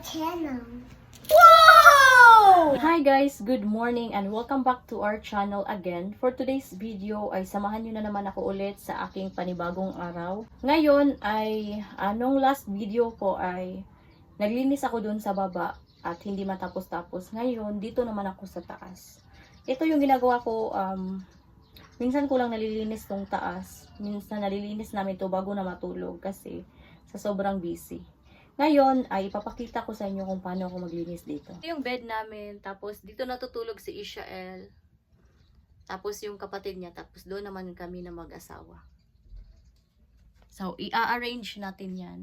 channel. Wow! Hi guys, good morning and welcome back to our channel again. For today's video ay samahan nyo na naman ako ulit sa aking panibagong araw. Ngayon ay anong last video ko ay naglinis ako dun sa baba at hindi matapos-tapos. Ngayon, dito naman ako sa taas. Ito yung ginagawa ko, um, minsan ko lang nalilinis tong taas. Minsan nalilinis namin to bago na matulog kasi sa sobrang busy. Ngayon ay ipapakita ko sa inyo kung paano ako maglinis dito. Ito yung bed namin, tapos dito natutulog si Ishael. Tapos yung kapatid niya, tapos doon naman kami na mag-asawa. So, i-arrange natin yan.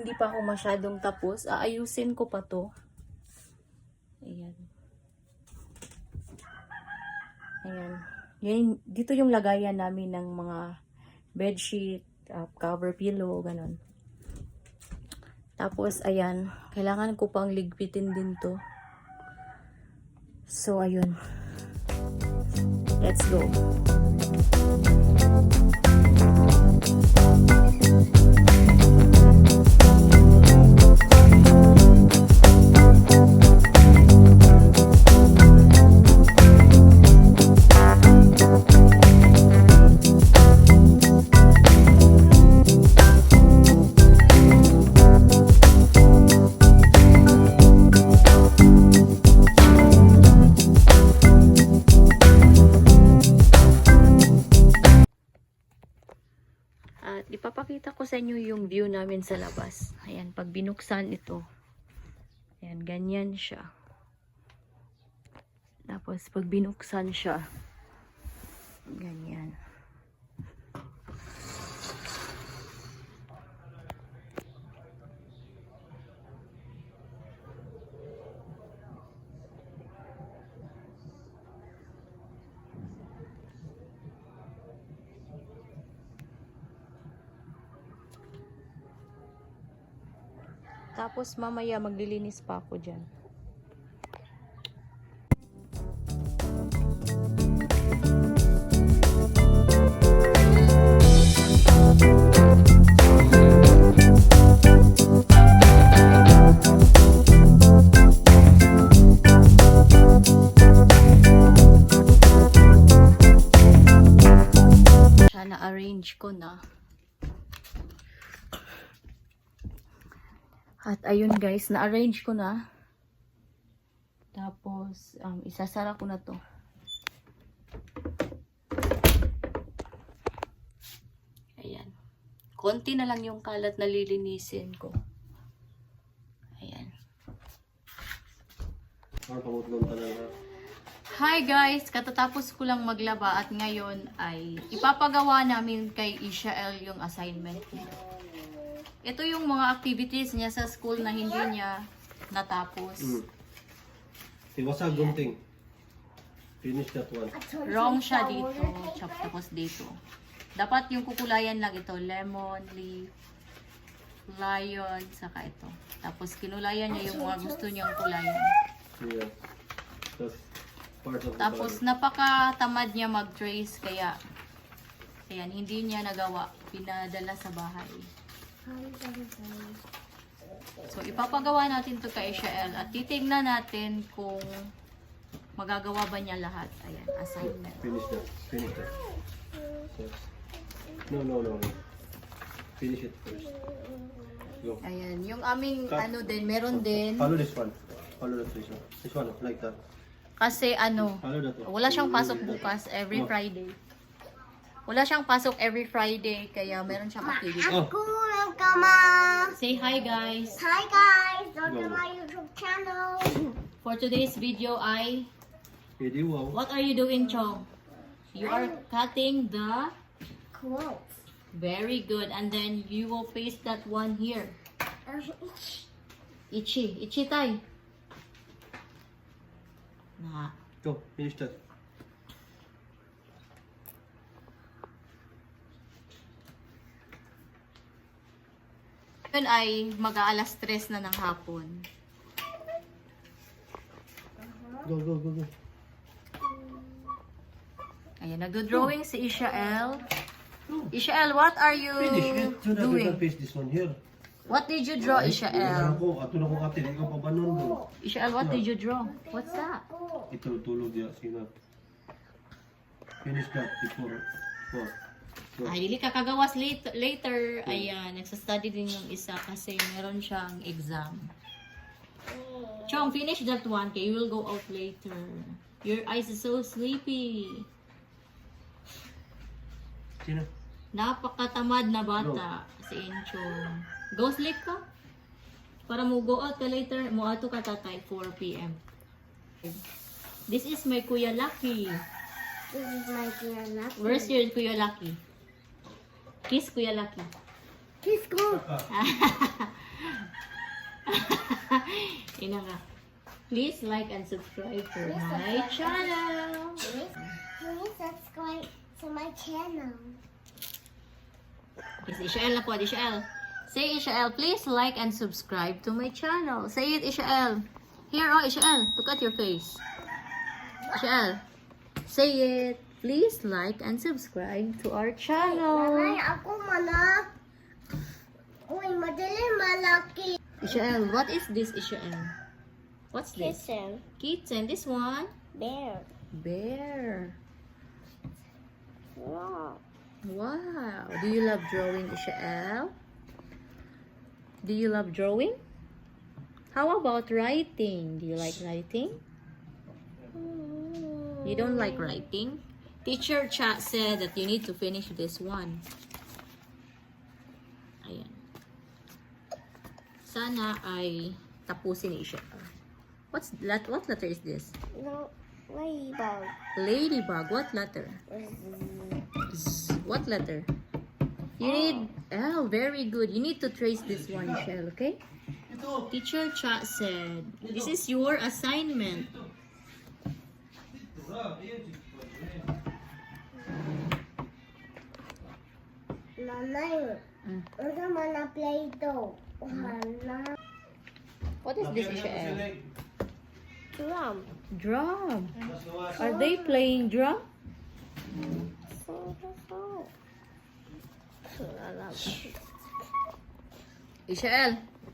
Hindi pa ako masyadong tapos. Aayusin ko pa to. Ayan. Ayan. Yan, dito yung lagayan namin ng mga bedsheet, uh, cover pillow, ganun. Tapos, ayan. Kailangan ko pang ligpitin din to. So, ayun. Let's go. At namin sa labas. Ayan, pag binuksan ito. Ayan, ganyan siya. Tapos, pag binuksan siya, ganyan. Tapos, mamaya maglilinis pa ako dyan. Na-arrange ko na. At ayun guys, na-arrange ko na. Tapos, um, isasara ko na to. Ayan. Konti na lang yung kalat na lilinisin ko. Ayan. Hi guys! Katatapos ko lang maglaba at ngayon ay ipapagawa namin kay Ishael yung assignment niya. Ito yung mga activities niya sa school na hindi niya natapos. Mm. Iwasag gunting. Finish that one. Wrong siya dito. Chop tapos dito. Dapat yung kukulayan lang ito. Lemon, leaf, lion, saka ito. Tapos kinulayan niya yung mga gusto niyang kulayan. Yeah. That's part of the Tapos body. napakatamad niya mag-trace kaya ayan, hindi niya nagawa. Pinadala sa bahay. So ipapagawa natin to kay Shael at titignan natin kung magagawa ba niya lahat. Ayan, assignment. Finish that. Finish that. No, no, no. Finish it first. Go. Ayan, yung aming Cut. ano din, meron din. Follow this one. Follow that this one. This one, like that. Kasi ano, Follow that one. wala siyang pasok bukas every. Friday. Wala siyang pasok every Friday, kaya meron siyang activity. Oh. Hello, Kama. Say hi guys! Hi guys, welcome to my YouTube channel. For today's video ay, Ready? Wow. what are you doing Chong? You are cutting the, Quotes. very good, and then you will paste that one here. Ichi, ichi tay. Na. Go. Finish that. Yun ay mag-aalas tres na ng hapon. Go, go, go, go. Ayan, nagdo-drawing si Ishael. Ishael, what are you Finish we can doing? paste this one here. What did you draw, Ishael? ko? Ato na kong ate. Ikaw pa ba nun? bro? Ishael, what did you draw? What's that? Ito, tulog ya. Sina. Finish that before. Go. Ay, dili ka kagawas later. later. Ayan, nagsastudy din yung isa kasi meron siyang exam. Chong, finish that one kay you will go out later. Your eyes is so sleepy. Sina? Napakatamad na bata si Enchong. Go sleep ka? Para mo go out ka later, mo ato ka tatay 4 p.m. This is my Kuya Lucky. This is my dear love. Where's your Kuya Lucky? Kiss Kuya Lucky. Kiss go. Ina nga. Please like and subscribe to my channel. Please, please subscribe to my channel. Yes, Ishael na po. Ishael. Say, Ishael, please like and subscribe to my channel. Say it, Ishael. Here, oh, Ishael. Look at your face. Ishael. Say it. Please like and subscribe to our Nanay, channel. ako mana. Uy, madali malaki. Ishael, what is this, Ishael? What's this? Kitten. Kitten. This one? Bear. Bear. Wow. Wow. Do you love drawing, Ishael? Do you love drawing? How about writing? Do you like writing? Mm. You don't like writing? Teacher chat said that you need to finish this one. Ayan. Sana ay tapusin ni Ishael. What's that? What letter is this? No, ladybug. Ladybug. What letter? Z. What letter? You oh. need L. Very good. You need to trace this one, Shell. Okay? Teacher Chat said, "This is your assignment." Nanay, Mm. ano mana play do? Hala. What is this, Ishmael? Drum. Drum. Are they playing drum? So, so, so. Ishael. Come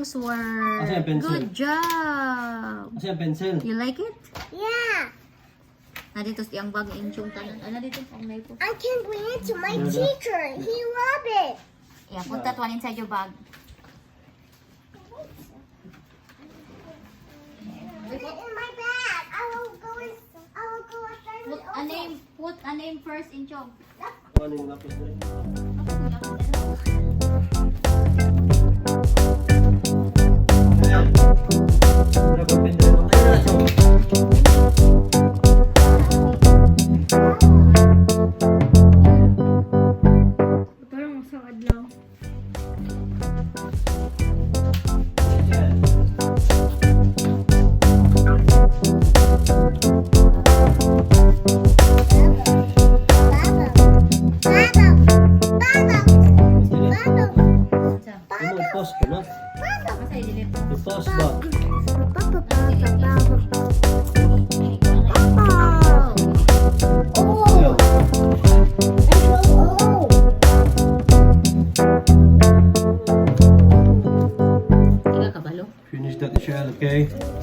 pencil niya. Inchung's work. Asa yung pencil? Good job. Kasi ang pencil. You like it? Yeah. Nandito si ang bag ni Inchung tanan. Ah, nandito ang may po. I can bring it to my teacher. He love it. Yeah, put that one inside your bag. Put it in my bag. I will go in, I will go outside Put a name, put a name first, Inchung. Ano yung lapis na rin? Ayan. Dapat pindahin mo. Ayun kasih.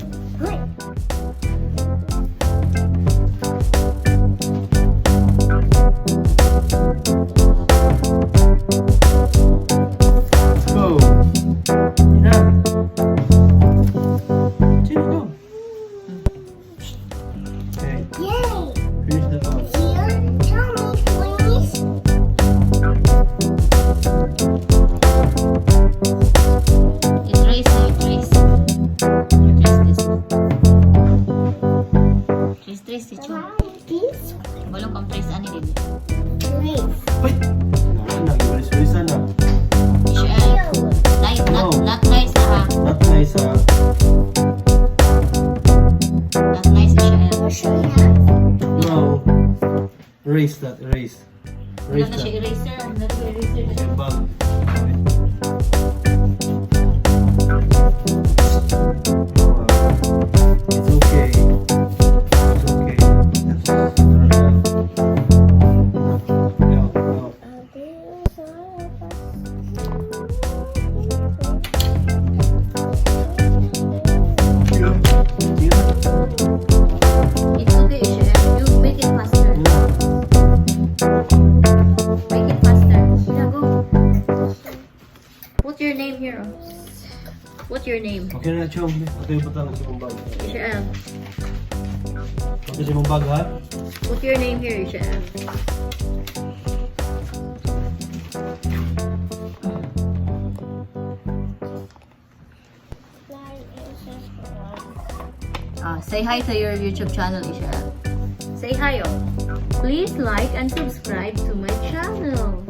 Erase that, erase. Wala Erase na siya that. eraser. Wala na siya eraser. Your bag. Name here. oh. Put your name. Okay na, Chong. Okay, butang sa mong bag. Michelle. Okay sa mong bag, ha? Put your name here, Michelle. Ah, say hi to your YouTube channel, Michelle. Say hi, oh. Please like and subscribe to my channel.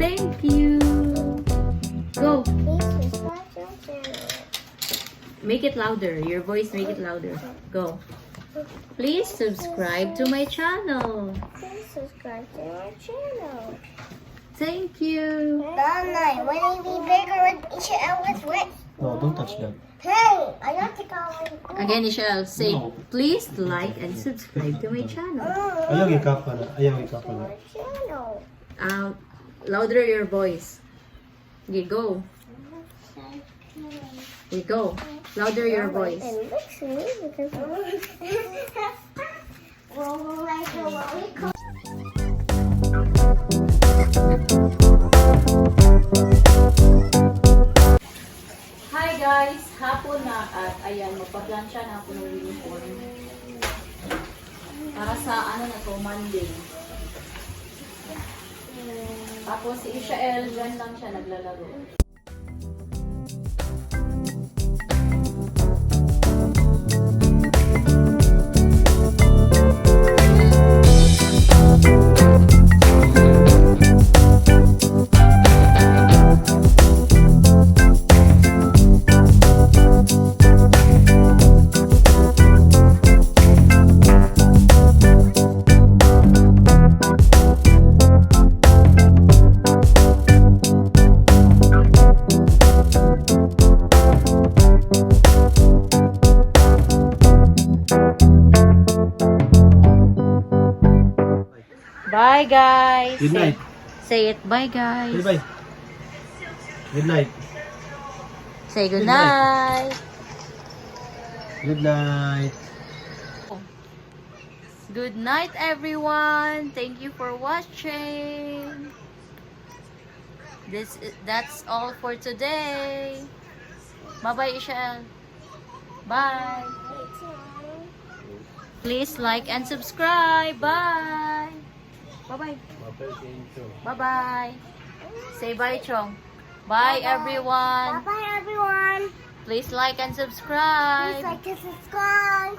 Thank you. Make it louder. Your voice, make it louder. Go. Please subscribe to my channel. Please subscribe to our channel. Thank you. Donna, when you be bigger with each and with with. No, don't touch that. Hey, I got to go in. Again, Michelle, say, No. please like and subscribe to my channel. Ayaw ikapa na. Ayaw ikapa na. Channel. Um, louder your voice. Okay, go. Okay, go. Louder your voice. Hi guys! Hapon na at ayan, magpa-plancha na ako ng uniform. Para sa ano na to, Monday. Tapos si Ishael, dyan lang siya naglalaro. Bye guys! Good night. Say it, bye guys! Bye-bye. Good night. Say good Good night. night. Good night. Good night, everyone. Thank you for watching. This that's all for today. Bye bye, Ishel. Bye. Please like and subscribe. Bye. Bye bye. Bye bye. Say bye, Chong. Bye, everyone. Bye bye, everyone. Please like and Please subscribe. like and subscribe.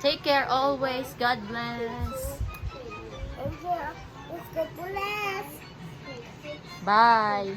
Take care always. God bless. Bye.